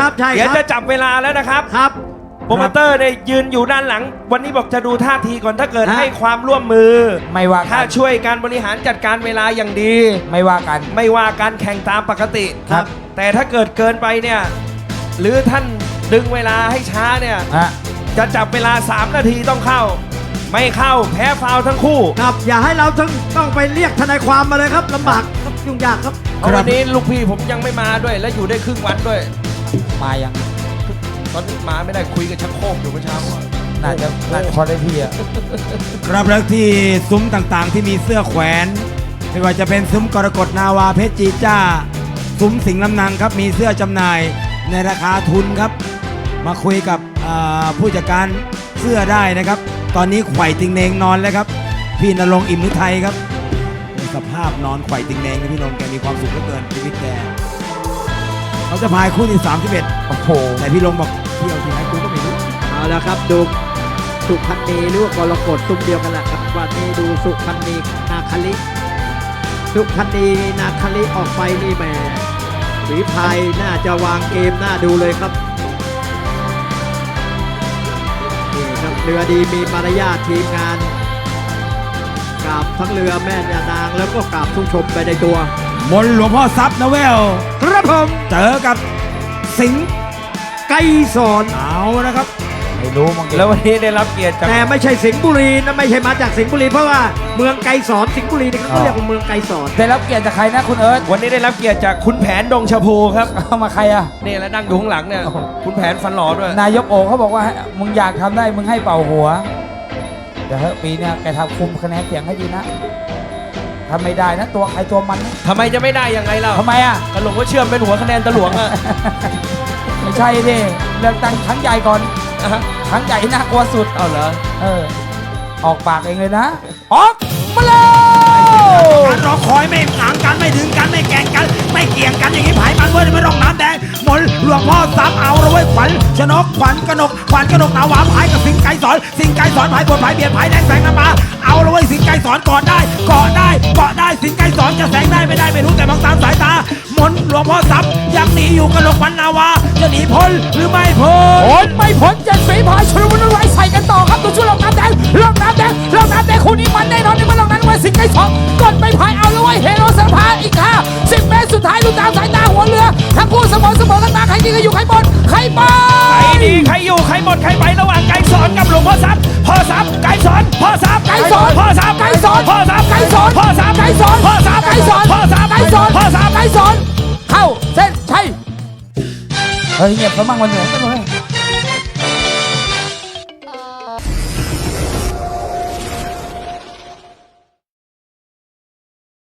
ครับใช่เดี๋ยวคจะรับจับเวลาแล้วนะครับครับ โปรโมเตอร์เนี่ยยืนอยู่ด้านหลัง วันนี้บอกจะดูท่าทีก่อนถ้าเกิดฮะ ให้ความร่วมมือ ไม่ว่าถ้ากันช่วยการบริหารจัดการเวลาอย่างดี ไม่ว่ากัน ไม่ว่าการแข่งตามปกติครับ แต่ถ้าเกิดเกินไปเนี่ย หรือท่านดึงเวลาให้ช้าเนี่ย ฮะจะจับเวลา 3 นาทีต้องเข้า ไม่เข้าแพ้ฟาวล์ทั้งคู่ครับ อย่าให้เราต้องต้องไปเรียกทนายความมาเลยครับลำบากครับยุ่งยากครับ เพราะวันนี้ลูกพี่ผมยังไม่มาด้วย และอยู่ได้ครึ่งวันด้วย มายังตอนนี้มาไม่ได้คุยกับชักโครกอยู่เมื่อเช้าอะน่าจะน่าจะพอได้ที่อะครับแล้วที่ซุ้มต่างๆ ที่มีเสื้อแขวน ไม่ว่าจะเป็นซุ้มกรกฎนาวาเพชรจีจ้า ซุ้มสิงห์ลำนังครับมีเสื้อจำหน่ายในราคาทุนครับ มาคุยกับอ่าผู้จัดการเสื้อได้นะครับ ตอนนี้ไขว่ติงเนงนอนแล้วครับ พี่นรงค์อิ่มฤทัยครับ สภาพนอนไขว่ติงเนงนะพี่นรงค์แกมีความสุขเหลือเกินชีวิตแก เขาจะพายคู่ที่31โอ้โหแต่พี่ลงบอกเที่ยวที่ไหนกูก็ไม่รู้เอาละครับดูสุพรรณีหรือว่ากรกฎตุ้มเดียวกันแหละครับวันนี้ดูสุพรรณีนาคาลิสุพรรณีนาคาลิออกไปนี่แหม่ฝีพายน่าจะวางเกมน่าดูเลยครับนี่ครับเรือดีมีมารยาททีมงานกราบทั้งเรือแม่ยานางแล้วก็กราบทุกชมไปในตัว มนต์หลวงพ่อทรัพย์นะเวล ครับผมเจอกับสิงห์ไกรสอนเอานะครับ ไม่รู้มังแล้ววันนี้ได้รับเกียรติจาก แต่ไม่ใช่สิงห์บุรีนะไม่ใช่มาจากสิงห์บุรีเพราะว่าเมืองไกรสอนสิงห์บุรีนี่เขาเรียกว่าเมืองไกรสอนได้รับเกียรติจากใครนะคุณเอิร์ธวันนี้ได้รับเกียรติจากคุณแผนดงชะพูครับเอามาใครอะ นี่แล้วนั่งอยู่ข้างหลังเนี่ยโอ้โหคุณแผนฟันหล่อด้วยนายกโอเขาบอกว่าให้มึงอยากทำได้มึงให้เป่าหัว เดี๋ยวเฮ้ยปีเนี้ยแกทำคุมคะแนนเสียงให้ดีนะ ทำไม่ได้นะตัวใครตัวมันนะทำไมจะไม่ได้ยังไงเล่าทำไมอะ ตลกว่าเชื่อมเป็นหัวคะแนนตะหลวงอะไม่ใช่ดิเลือกตั้งครั้งใหญ่ก่อนอะฮะครั้งใหญ่น่ากลัวสุด เอาเหรอเออ ออกปากเองเลยนะ ออกมาเลย การรอคอยไม่หางกันไม่ถึงกันไม่แก่งกัน ไม่เกี่ยงกันอย่างนี้ผายมันเว้ยไม่ต้องน้ำแดงมนต์หลวงพ่อซับเอาเราไว้ยขวัญชนกขวัญกนกขวัญกนกหนาวาผายกับสิงห์ไก่สอน สิงห์ไก่สอนผายบนผายเบียดผายแดงแสงน้ำมาเอาเราไว้ยสิงห์ไก่สอนก่อนได้เกาะ จะแสงได้ไม่ได้ไม่รู้แต่มองตามสายตามนต์หลวงพ่อซับยังหนีอยู่กนกขวัญนาวาจะหนีพ้นหรือไม่พ้นผลไม่ผลเจ็ดฝีพายชุลมุนไว้ใส่กันต่อครับตัวช่วยลงน้ำแดงลงน้ำแดงลงน้ำแดงคู่นี้มันแน่นอนในเมื่อลงนั้นไว้สิงไก่สองกดไม่พายเอาแล้วไว้เฮโรสารพาอีกห้าสิบเมตรสุดท้ายดูตามสายตาหัวเรือทั้งคู่เสมอเสมอกันมาใครดีก็อยู่ใครบนใครไปใครดีใครอยู่ใครหมดใครไประหว่างไก่สอนกับหลวงพ่อทรัพย์พ่อทรัพย์ไก่สอนพ่อทรัพย์ไก่สอนพ่อทรัพย์ไก่สอนพ่อทรัพย์ไก่สอนพ่อทรัพย์ไก่สอนพ่อทรัพย์ไก่สอนพ่อทรัพย์ไก่สอนพ่อทรัพย์ไก่สอนเข้าเส้นชัยเฮ้ยเงียบซะมั่งวันเหนื่อยกันเลย